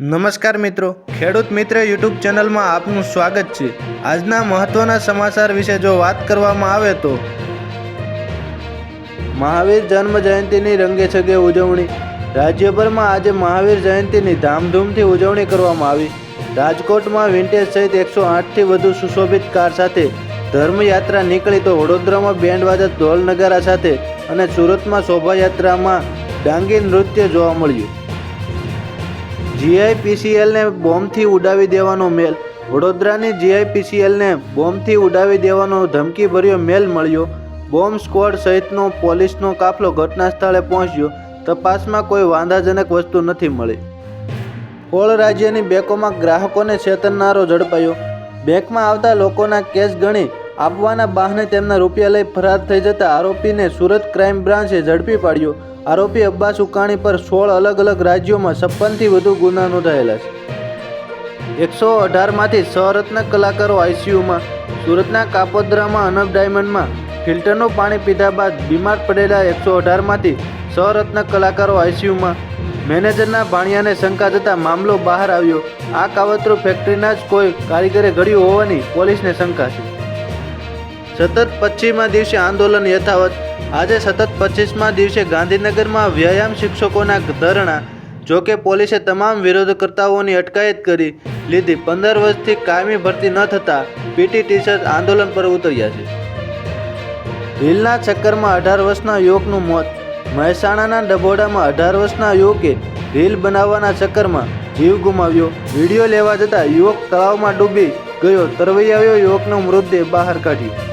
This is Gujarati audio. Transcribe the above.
નમસ્કાર મિત્રો. ખેડૂત મિત્ર યુટ્યુબ ચેનલમાં આપનું સ્વાગત છે. આજના મહત્વના સમાચાર વિશે જો વાત કરવામાં આવે તો મહાવીર જન્મ જયંતિની રંગે છગે ઉજવણી. રાજ્યભરમાં આજે મહાવીર જયંતિની ધામધૂમથી ઉજવણી કરવામાં આવી. રાજકોટમાં વિન્ટેજ સહિત એકસો આઠથી વધુ સુશોભિત કાર સાથે ધર્મયાત્રા નીકળી તો વડોદરામાં બેન્ડ વાજા ઢોલ નગારા સાથે અને સુરતમાં શોભાયાત્રામાં ડાંગી નૃત્ય જોવા મળ્યું. જીઆઈપીસીએલને બોમ્બથી ઉડાવી દેવાનો મેલ. વડોદરાની જીઆઈપીસીએલને બોમ્બથી ઉડાવી દેવાનો ધમકીભર્યો મેલ મળ્યો. બોમ્બ સ્ક્વોડ સહિતનો પોલીસનો કાફલો ઘટના સ્થળે પહોંચ્યો. તપાસમાં કોઈ વાંધાજનક વસ્તુ નથી મળી. કોળ રાજ્યની બેંકોમાં ગ્રાહકોને છેતરનારો ઝડપાયો. બેંકમાં આવતા લોકોના કેસ ગણી આપવાના બહાને તેમના રૂપિયા લઈ ફરાર થઈ જતા આરોપીને સુરત ક્રાઇમ બ્રાન્ચે ઝડપી પાડ્યો. આરોપી અબ્બાસ ઉકાણી પર સોળ અલગ અલગ રાજ્યોમાં છપ્પનથી વધુ ગુના નોંધાયેલા છે. એકસો અઢારમાંથી સહરત્ન કલાકારો આઈસીયુમાં સુરતના કાપોદ્રામાં અનબ ડાયમંડમાં, ફિલ્ટરનું પાણી પીધા બાદ બીમાર પડેલા એકસો અઢારમાંથી સહરત્ન કલાકારો આઈસીયુમાં મેનેજરના ભાણિયાને શંકા જતાં મામલો બહાર આવ્યો. આ કાવતરું ફેક્ટરીના જ કોઈ કારીગરે ઘડ્યું હોવાની પોલીસને શંકા છે. સતત પચીસમાં દિવસે આંદોલન યથાવત. આજે સતત પચીસમાં દિવસે ગાંધીનગરમાં વ્યાયામ શિક્ષકોના ધરણા, જોકે પોલીસે તમામ વિરોધકર્તાઓની અટકાયત કરી લીધી. પંદર વર્ષથી કાયમી ભરતી ન થતાં પીટી ટીચર્સ આંદોલન પર ઉતર્યા છે. હિલના ચક્કરમાં અઢાર વર્ષના યુવકનું મોત. મહેસાણાના ડભોડામાં અઢાર વર્ષના યુવકે રીલ બનાવવાના ચક્કરમાં જીવ ગુમાવ્યો. વીડિયો લેવા જતાં યુવક તળાવમાં ડૂબી ગયો. તરવૈયાવ્યો યુવકનો મૃતદેહ બહાર કાઢ્યો.